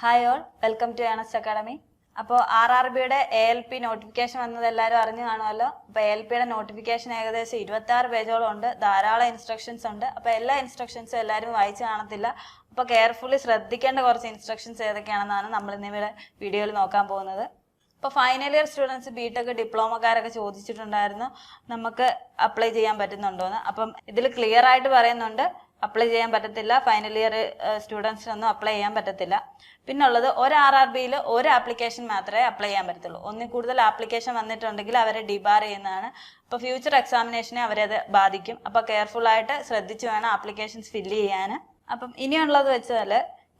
Hi all welcome to Earnest academy അപ്പോൾ R R ബിയുടെ A L P notification വന്നത് എല്ലാവരും അറിഞ്ഞു കാണുമല്ലോ. അപ്പോൾ എ എൽ പിയുടെ നോട്ടിഫിക്കേഷൻ ഏകദേശം ഇരുപത്തി ആറ് പേജോളം ഉണ്ട്. ധാരാളം ഇൻസ്ട്രക്ഷൻസ് ഉണ്ട്. അപ്പോൾ എല്ലാ ഇൻസ്ട്രക്ഷൻസും എല്ലാവരും വായിച്ചു കാണത്തില്ല. അപ്പോൾ കെയർഫുള്ളി ശ്രദ്ധിക്കേണ്ട കുറച്ച് ഇൻസ്ട്രക്ഷൻസ് ഏതൊക്കെയാണെന്നാണ് നമ്മൾ ഇന്നിവിടെ വീഡിയോയിൽ നോക്കാൻ പോകുന്നത്. ഇപ്പോൾ final year students B Tech ഡിപ്ലോമക്കാരൊക്കെ ചോദിച്ചിട്ടുണ്ടായിരുന്നു. നമുക്ക് അപ്ലൈ ചെയ്യാൻ പറ്റുന്നുണ്ടോ എന്ന് അപ്പം ഇതിൽ ക്ലിയർ ആയിട്ട് പറയുന്നുണ്ട്. അപ്ലൈ ചെയ്യാൻ പറ്റത്തില്ല. ഫൈനൽ ഇയർ സ്റ്റുഡൻസിനൊന്നും അപ്ലൈ ചെയ്യാൻ പറ്റത്തില്ല. പിന്നുള്ളത് ഒരു ആർ ആർ ബിയിൽ ഒരു ആപ്ലിക്കേഷൻ മാത്രമേ അപ്ലൈ ചെയ്യാൻ പറ്റത്തുള്ളൂ. ഒന്നിൽ കൂടുതൽ ആപ്ലിക്കേഷൻ വന്നിട്ടുണ്ടെങ്കിൽ അവരെ ഡിബാർ ചെയ്യുന്നതാണ്. അപ്പോൾ ഫ്യൂച്ചർ എക്സാമിനേഷനെ അവരത് ബാധിക്കും. അപ്പോൾ കെയർഫുൾ ആയിട്ട് ശ്രദ്ധിച്ച് വേണം ആപ്ലിക്കേഷൻസ് ഫില്ല് ചെയ്യാൻ. അപ്പം ഇനിയുള്ളത് വെച്ചാൽ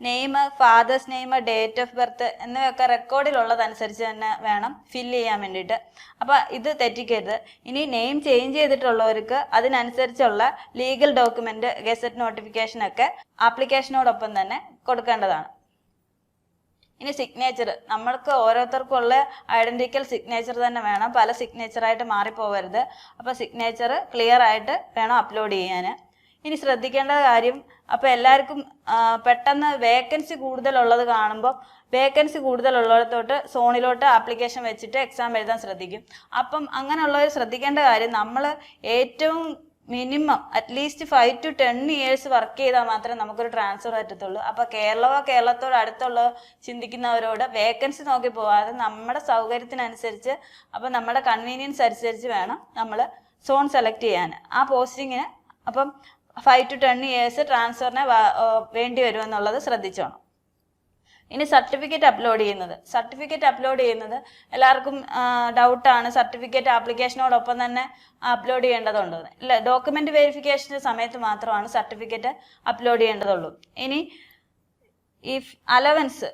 name father's name date of birth എന്നിവയൊക്കെ റെക്കോർഡിലുള്ളതനുസരിച്ച് തന്നെ വേണം ഫില്ല് ചെയ്യാൻ വേണ്ടിയിട്ട്. അപ്പോൾ ഇത് തെറ്റിക്കരുത്. ഇനി നെയിം ചേഞ്ച് ചെയ്തിട്ടുള്ളവർക്ക് അതിനനുസരിച്ചുള്ള ലീഗൽ ഡോക്യുമെന്റ് ഗസറ്റ് നോട്ടിഫിക്കേഷനൊക്കെ ആപ്ലിക്കേഷനോടൊപ്പം തന്നെ കൊടുക്കേണ്ടതാണ്. ഇനി സിഗ്നേച്ചർ നമ്മൾക്ക് ഓരോരുത്തർക്കും ഉള്ള ഐഡന്റിക്കൽ സിഗ്നേച്ചർ തന്നെ വേണം. പല സിഗ്നേച്ചറായിട്ട് മാറിപ്പോവരുത്. അപ്പോൾ സിഗ്നേച്ചർ ക്ലിയർ ആയിട്ട് വേണം അപ്ലോഡ് ചെയ്യാൻ ഇനി ശ്രദ്ധിക്കേണ്ട കാര്യം അപ്പോൾ എല്ലാവർക്കും പെട്ടെന്ന് വേക്കൻസി കൂടുതലുള്ളത് കാണുമ്പോൾ വേക്കൻസി കൂടുതലുള്ളിടത്തോട്ട് സോണിലോട്ട് ആപ്ലിക്കേഷൻ വെച്ചിട്ട് എക്സാം എഴുതാൻ ശ്രദ്ധിക്കും. അപ്പം അങ്ങനെയുള്ളവർ ശ്രദ്ധിക്കേണ്ട കാര്യം നമ്മൾ ഏറ്റവും minimum at least five to ten years work ചെയ്താൽ മാത്രമേ നമുക്കൊരു ട്രാൻസ്ഫർ പറ്റത്തുള്ളൂ. അപ്പോൾ കേരളമോ കേരളത്തോട് അടുത്തുള്ള ചിന്തിക്കുന്നവരോട് വേക്കൻസി നോക്കി പോവാതെ നമ്മുടെ സൗകര്യത്തിനനുസരിച്ച് അപ്പോൾ നമ്മുടെ കൺവീനിയൻസ് അനുസരിച്ച് വേണം നമ്മൾ സോൺ സെലക്ട് ചെയ്യാൻ. ആ പോസ്റ്റിങ്ങിന് അപ്പം ഫൈവ് ടു ടെൻ ഇയേഴ്സ് ട്രാൻസ്ഫറിന് വേണ്ടി വരുമെന്നുള്ളത് ശ്രദ്ധിച്ചോണം. ഇനി സർട്ടിഫിക്കറ്റ് അപ്ലോഡ് ചെയ്യുന്നത്. സർട്ടിഫിക്കറ്റ് അപ്ലോഡ് ചെയ്യുന്നത് എല്ലാവർക്കും ഡൗട്ടാണ് സർട്ടിഫിക്കറ്റ് ആപ്ലിക്കേഷനോടൊപ്പം തന്നെ അപ്ലോഡ് ചെയ്യേണ്ടതുണ്ടോ. ഇല്ല ഡോക്യുമെന്റ് വെരിഫിക്കേഷന്റെ സമയത്ത് മാത്രമാണ് സർട്ടിഫിക്കറ്റ് അപ്ലോഡ് ചെയ്യേണ്ടതുള്ളൂ. ഇനി ഈ അലവൻസ്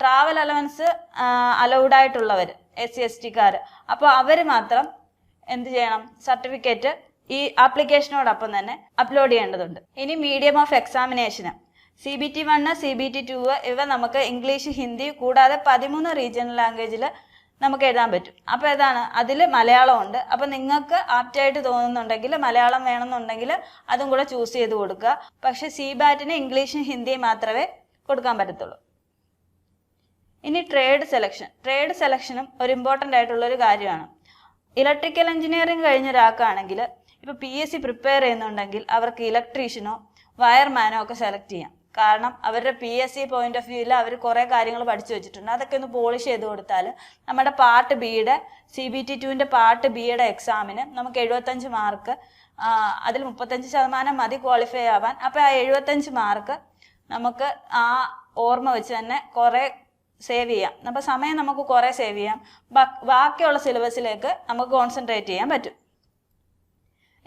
ട്രാവൽ അലവൻസ് അലൗഡ് ആയിട്ടുള്ളവർ എസ് സി എസ് ടിക്കാർ അപ്പോൾ അവർ മാത്രം എന്ത് ചെയ്യണം? സർട്ടിഫിക്കറ്റ് ഈ ആപ്ലിക്കേഷനോടൊപ്പം തന്നെ അപ്ലോഡ് ചെയ്യേണ്ടതുണ്ട്. ഇനി medium of എക്സാമിനേഷന് C B T one C B T two ഇവ നമുക്ക് ഇംഗ്ലീഷ് ഹിന്ദി കൂടാതെ പതിമൂന്ന് റീജിയണൽ ലാംഗ്വേജിൽ നമുക്ക് എഴുതാൻ പറ്റും. അപ്പോൾ ഏതാണ്? അതിൽ മലയാളം ഉണ്ട്. അപ്പോൾ നിങ്ങൾക്ക് ആപ്റ്റായിട്ട് തോന്നുന്നുണ്ടെങ്കിൽ മലയാളം വേണമെന്നുണ്ടെങ്കിൽ അതും കൂടെ ചൂസ് ചെയ്ത് കൊടുക്കുക. പക്ഷേ സി ബാറ്റിന് ഇംഗ്ലീഷും ഹിന്ദിയും മാത്രമേ കൊടുക്കാൻ പറ്റത്തുള്ളൂ. ഇനി ട്രേഡ് സെലക്ഷൻ ട്രേഡ് സെലക്ഷനും ഒരു ഇമ്പോർട്ടന്റ് ആയിട്ടുള്ള ഒരു കാര്യമാണ്. ഇലക്ട്രിക്കൽ എഞ്ചിനീയറിംഗ് കഴിഞ്ഞ ഒരാൾക്കാണെങ്കിൽ ഇപ്പോൾ പി എസ് സി പ്രിപ്പയർ ചെയ്യുന്നുണ്ടെങ്കിൽ അവർക്ക് ഇലക്ട്രീഷ്യനോ വയർമാനോ ഒക്കെ സെലക്ട് ചെയ്യാം. കാരണം അവരുടെ P S C point of വ്യൂവിൽ അവർ കുറേ കാര്യങ്ങൾ പഠിച്ചു വെച്ചിട്ടുണ്ട്. അതൊക്കെ ഒന്ന് പോളിഷ് ചെയ്ത് കൊടുത്താൽ നമ്മുടെ പാർട്ട് ബിയുടെ സി ബി ടി ടുവിന്റെ പാർട്ട് ബിയുടെ എക്സാമിന് നമുക്ക് എഴുപത്തഞ്ച് മാർക്ക് അതിൽ മുപ്പത്തഞ്ച് ശതമാനം മതി ക്വാളിഫൈ ആവാൻ. അപ്പോൾ ആ എഴുപത്തഞ്ച് മാർക്ക് നമുക്ക് ആ ഓർമ്മ വെച്ച് തന്നെ കുറേ സേവ് ചെയ്യാം. അപ്പോൾ സമയം നമുക്ക് കുറേ സേവ് ചെയ്യാം. ബാക്കിയുള്ള സിലബസിലേക്ക് നമുക്ക് കോൺസെൻട്രേറ്റ് ചെയ്യാൻ പറ്റും.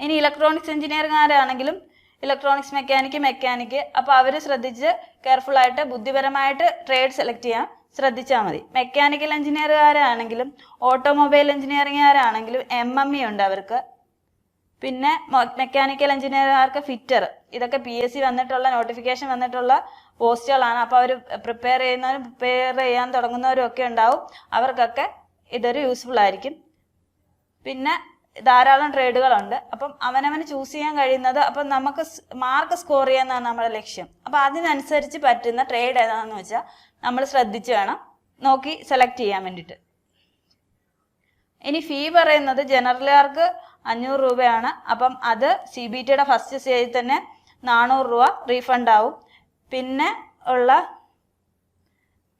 ഇനി ഇലക്ട്രോണിക്സ് എഞ്ചിനീയറിംഗുകാരാണെങ്കിലും ഇലക്ട്രോണിക്സ് മെക്കാനിക്ക് മെക്കാനിക്ക് അപ്പോൾ അവർ ശ്രദ്ധിച്ച് കെയർഫുള്ളായിട്ട് ബുദ്ധിപരമായിട്ട് ട്രേഡ് സെലക്ട് ചെയ്യാൻ ശ്രദ്ധിച്ചാൽ മതി. മെക്കാനിക്കൽ എഞ്ചിനീയറുകാരാണെങ്കിലും ഓട്ടോമൊബൈൽ എഞ്ചിനീയറിംഗുകാരാണെങ്കിലും എം എം ഇ ഉണ്ട് അവർക്ക്. പിന്നെ മെക്കാനിക്കൽ എഞ്ചിനീയർമാർക്ക് ഫിറ്റർ ഇതൊക്കെ പി എസ് സി വന്നിട്ടുള്ള നോട്ടിഫിക്കേഷൻ വന്നിട്ടുള്ള പോസ്റ്റുകളാണ് അപ്പോൾ അവർ പ്രിപ്പയർ ചെയ്യുന്നവരും പ്രിപ്പയർ ചെയ്യാൻ തുടങ്ങുന്നവരും ഒക്കെ ഉണ്ടാവും. അവർക്കൊക്കെ ഇതൊരു യൂസ്ഫുൾ ആയിരിക്കും. പിന്നെ ധാരാളം ട്രേഡുകളുണ്ട്. അപ്പം അവനവന് ചൂസ് ചെയ്യാൻ കഴിയുന്നത് അപ്പം നമുക്ക് മാർക്ക് സ്കോർ ചെയ്യാന്നാണ് നമ്മുടെ ലക്ഷ്യം. അപ്പം അതിനനുസരിച്ച് പറ്റുന്ന ട്രേഡ് ഏതാണെന്ന് വെച്ചാൽ നമ്മൾ ശ്രദ്ധിച്ച് വേണം നോക്കി സെലക്ട് ചെയ്യാൻ വേണ്ടിയിട്ട്. ഇനി ഫീ പറയുന്നത് ജനറലുകാർക്ക് അഞ്ഞൂറ് രൂപയാണ്. അപ്പം അത് സി ബി ടിയുടെ ഫസ്റ്റ് സ്റ്റേജിൽ തന്നെ നാനൂറ് രൂപ റീഫണ്ട് ആവും. പിന്നെ ഉള്ള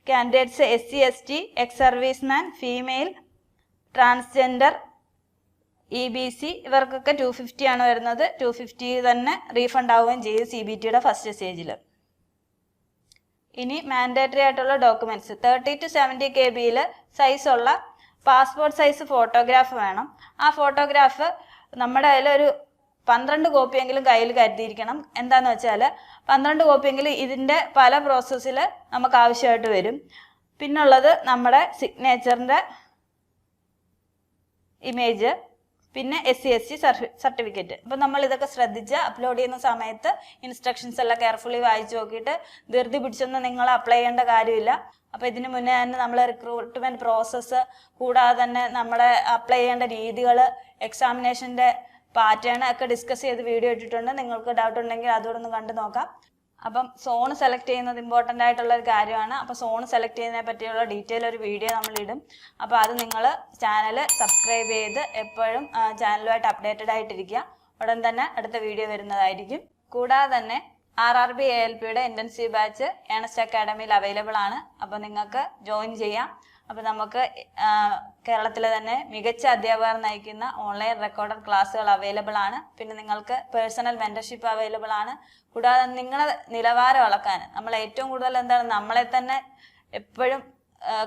candidates S C S T ex serviceman female transgender E B C ഇവർക്കൊക്കെ ടു ഫിഫ്റ്റി ആണ് വരുന്നത്. ടു ഫിഫ്റ്റി തന്നെ റീഫണ്ട് ആവുകയും ചെയ്യും സി ബി ടിയുടെ ഫസ്റ്റ് സ്റ്റേജിൽ ഇനി മാൻഡേറ്ററി ആയിട്ടുള്ള documents thirty to seventy K ബിയിൽ സൈസുള്ള പാസ്പോർട്ട് സൈസ് ഫോട്ടോഗ്രാഫ് വേണം. ആ ഫോട്ടോഗ്രാഫ് നമ്മുടെ കയ്യിലൊരു പന്ത്രണ്ട് കോപ്പിയെങ്കിലും കയ്യിൽ കരുതിയിരിക്കണം. എന്താണെന്ന് വെച്ചാൽ പന്ത്രണ്ട് കോപ്പിയെങ്കിലും ഇതിന്റെ പല പ്രോസസ്സിൽ നമുക്ക് ആവശ്യമായിട്ട് വരും. പിന്നുള്ളത് നമ്മുടെ സിഗ്നേച്ചറിന്റെ ഇമേജ് പിന്നെ S C S C certificate അപ്പം നമ്മൾ ഇതൊക്കെ ശ്രദ്ധിച്ച് അപ്ലോഡ് ചെയ്യുന്ന സമയത്ത് ഇൻസ്ട്രക്ഷൻസ് എല്ലാം കെയർഫുള്ളി വായിച്ചു നോക്കിയിട്ട് ധൃതി പിടിച്ചൊന്നും നിങ്ങൾ അപ്ലൈ ചെയ്യേണ്ട കാര്യമില്ല. അപ്പോൾ ഇതിന് മുന്നേ തന്നെ നമ്മൾ റിക്രൂട്ട്മെന്റ് പ്രോസസ്സ് കൂടാതെ തന്നെ നമ്മളെ അപ്ലൈ ചെയ്യേണ്ട രീതികൾ എക്സാമിനേഷന്റെ പാറ്റേൺ ഒക്കെ ഡിസ്കസ് ചെയ്ത് വീഡിയോ ഇട്ടിട്ടുണ്ട്. നിങ്ങൾക്ക് ഡൗട്ട് ഉണ്ടെങ്കിൽ അതുകൂടെ ഒന്ന് കണ്ടു നോക്കാം. അപ്പം സോൺ സെലക്ട് ചെയ്യുന്നത് ഇമ്പോർട്ടന്റ് ആയിട്ടുള്ള ഒരു കാര്യമാണ്. അപ്പോൾ സോൺ സെലക്ട് ചെയ്യുന്നതിനെ പറ്റിയുള്ള ഡീറ്റെയിൽ ഒരു വീഡിയോ നമ്മൾ ഇടും അപ്പോൾ അത് നിങ്ങൾ ചാനൽ സബ്സ്ക്രൈബ് ചെയ്ത് എപ്പോഴും ചാനലുമായിട്ട് അപ്ഡേറ്റഡ് ആയിട്ടിരിക്കുക. ഉടൻ തന്നെ അടുത്ത വീഡിയോ വരുന്നതായിരിക്കും. കൂടാതെ തന്നെ R R B A L പിയുടെ ഇന്റൻസീവ് ബാച്ച് ഏണസ്റ്റ് അക്കാഡമിയിൽ അവൈലബിൾ ആണ്. അപ്പോൾ നിങ്ങൾക്ക് ജോയിൻ ചെയ്യാം. അപ്പോൾ നമുക്ക് കേരളത്തിലെ തന്നെ മികച്ച അധ്യാപകർ നയിക്കുന്ന ഓൺലൈൻ റെക്കോർഡഡ് ക്ലാസ്സുകൾ അവൈലബിൾ ആണ്. പിന്നെ നിങ്ങൾക്ക് പേഴ്സണൽ മെന്റർഷിപ്പ് അവൈലബിൾ ആണ്. കൂടാതെ നിങ്ങളെ നിലവാരം അളക്കാൻ നമ്മൾ ഏറ്റവും കൂടുതൽ എന്താണ് നമ്മളെ തന്നെ എപ്പോഴും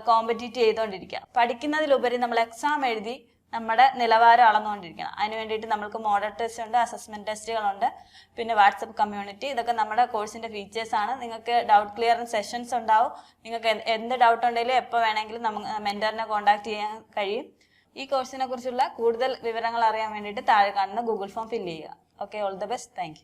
കോമ്പറ്റീറ്റ് ചെയ്തുകൊണ്ടിരിക്കുക. പഠിക്കുന്നതിലുപരി നമ്മൾ എക്സാം എഴുതി നമ്മുടെ നിലവാരം അളന്നുകൊണ്ടിരിക്കണം. അതിന് വേണ്ടിയിട്ട് നമുക്ക് മോഡൽ ടെസ്റ്റ് ഉണ്ട് അസസ്മെന്റ് ടെസ്റ്റുകളുണ്ട് പിന്നെ വാട്സപ്പ് കമ്മ്യൂണിറ്റി ഇതൊക്കെ നമ്മുടെ കോഴ്സിന്റെ ഫീച്ചേഴ്സ് ആണ്. നിങ്ങൾക്ക് ഡൗട്ട് ക്ലിയർ സെഷൻസ് ഉണ്ടാവും. നിങ്ങൾക്ക് എന്ത് ഡൗട്ട് ഉണ്ടെങ്കിലും എപ്പോൾ വേണമെങ്കിലും നമുക്ക് മെന്ററിനെ കോൺടാക്ട് ചെയ്യാൻ കഴിയും. ഈ കോഴ്സിനെ കുറിച്ചുള്ള കൂടുതൽ വിവരങ്ങൾ അറിയാൻ വേണ്ടിയിട്ട് താഴെ കാണുന്ന ഗൂഗിൾ ഫോം ഫില്ല് ചെയ്യുക. Okay all the best thank